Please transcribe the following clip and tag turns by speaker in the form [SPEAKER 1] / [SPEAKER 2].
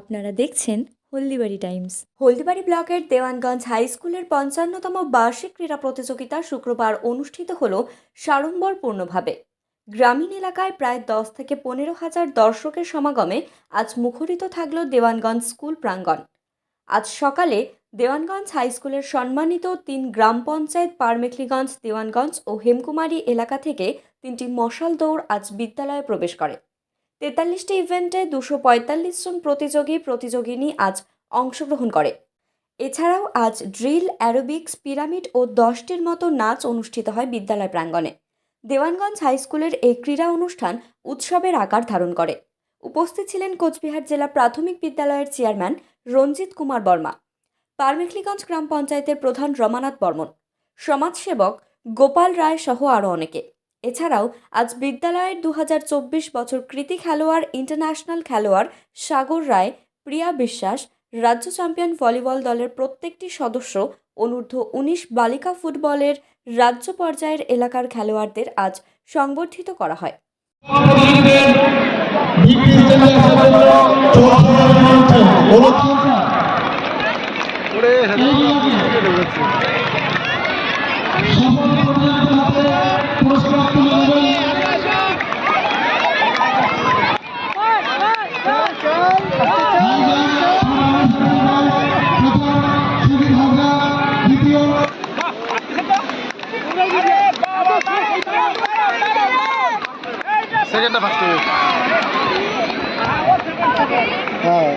[SPEAKER 1] আপনারা দেখছেন হলদিবাড়ি টাইমস। হলদিবাড়ি ব্লকের দেওয়ানগঞ্জ হাই স্কুলের পঞ্চান্নতম বার্ষিক ক্রীড়া প্রতিযোগিতা শুক্রবার অনুষ্ঠিত হল সাড়ম্বরপূর্ণভাবে। গ্রামীণ এলাকায় প্রায় দশ থেকে পনেরো হাজার দর্শকের সমাগমে আজ মুখরিত থাকল দেওয়ানগঞ্জ স্কুল প্রাঙ্গণ। আজ সকালে দেওয়ানগঞ্জ হাই স্কুলের সম্মানিত তিন গ্রাম পঞ্চায়েত পারমেখলিগঞ্জ, দেওয়ানগঞ্জ ও হেমকুমারী এলাকা থেকে তিনটি মশাল দৌড় আজ বিদ্যালয়ে প্রবেশ করে। তেতাল্লিশটি ইভেন্টে দুশো পঁয়তাল্লিশ জন প্রতিযোগী প্রতিযোগিনী আজ অংশগ্রহণ করে। এছাড়াও আজ ড্রিল, অ্যারোবিক্স, পিরামিড ও দশটির মতো নাচ অনুষ্ঠিত হয় বিদ্যালয় প্রাঙ্গণে। দেওয়ানগঞ্জ হাই স্কুলের এই ক্রীড়া অনুষ্ঠান উৎসবের আকার ধারণ করে। উপস্থিত ছিলেন কোচবিহার জেলা প্রাথমিক বিদ্যালয়ের চেয়ারম্যান রঞ্জিত কুমার বর্মা। পারমেখলিগঞ্জ গ্রাম পঞ্চায়েতের প্রধান রমানাথ বর্মন, সমাজসেবক গোপাল রায় সহ আরও অনেকে। এছাড়াও আজ বিদ্যালয়ের দু হাজার চব্বিশ বছর কৃতি খেলোয়াড় ইন্টারন্যাশনাল খেলোয়াড় সাগর রায়, প্রিয়া বিশ্বাস, রাজ্য চ্যাম্পিয়ন ভলিবল দলের প্রত্যেকটি সদস্য অনূর্ধ্ব উনিশ বালিকা ফুটবলের রাজ্য পর্যায়ের এলাকার খেলোয়াড়দের আজ সংবর্ধিত করা হয়।
[SPEAKER 2] দৌড়ে সেকেন্ডটা ফার্স্ট হ্যাঁ।